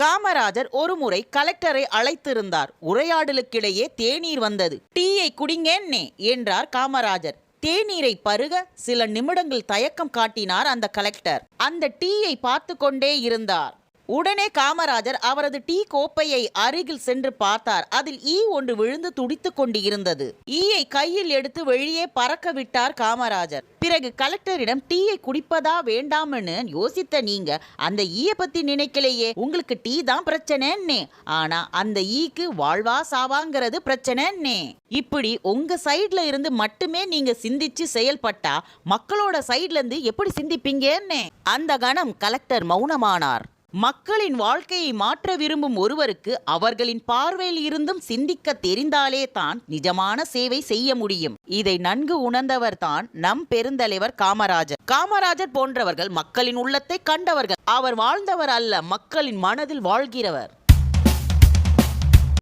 காமராஜர் ஒருமுறை கலெக்டரை அழைத்திருந்தார். உரையாடலுக்கிடையே தேநீர் வந்தது. டீயை குடிங்கன்னே என்றார் காமராஜர். தேநீரை பருக சில நிமிடங்கள் தயக்கம் காட்டினார் அந்த கலெக்டர். அந்த டீயை பார்த்து கொண்டே இருந்தார். உடனே காமராஜர் அவரது டீ கோப்பையை அருகில் சென்று பார்த்தார். அதில் ஈ ஒன்று விழுந்து துடித்துக் கொண்டு இருந்தது ஈயை கையில் எடுத்து வெளியே பறக்க விட்டார் காமராஜர். பிறகு கலெக்டரிடம் டீயை குடிப்பதா வேண்டாம்னு யோசித்த நீங்க அந்த ஈய பத்தி நினைக்கலையே. உங்களுக்கு டீ தான் பிரச்சனைன்னே. ஆனா அந்த ஈக்கு வாழ்வா சாவாங்கிறது பிரச்சனைன்னே. இப்படி உங்க சைட்ல இருந்து மட்டுமே நீங்க சிந்திச்சு செயல்பட்டா மக்களோட சைட்ல இருந்து எப்படி சிந்திப்பீங்கன்னே? அந்த கணம் கலெக்டர் மௌனமானார். மக்களின் வாழ்க்கையை மாற்ற விரும்பும் ஒருவருக்கு அவர்களின் பார்வையில் இருந்தும் சிந்திக்க தெரிந்தாலே தான் நிஜமான சேவை செய்ய முடியும். இதை நன்கு உணர்ந்தவர் தான் நம் பெருந்தலைவர் காமராஜர். காமராஜர் போன்றவர்கள் மக்களின் உள்ளத்தை கண்டவர்கள். அவர் வாழ்ந்தவர் அல்ல மக்களின் மனதில் வாழ்கிறவர்.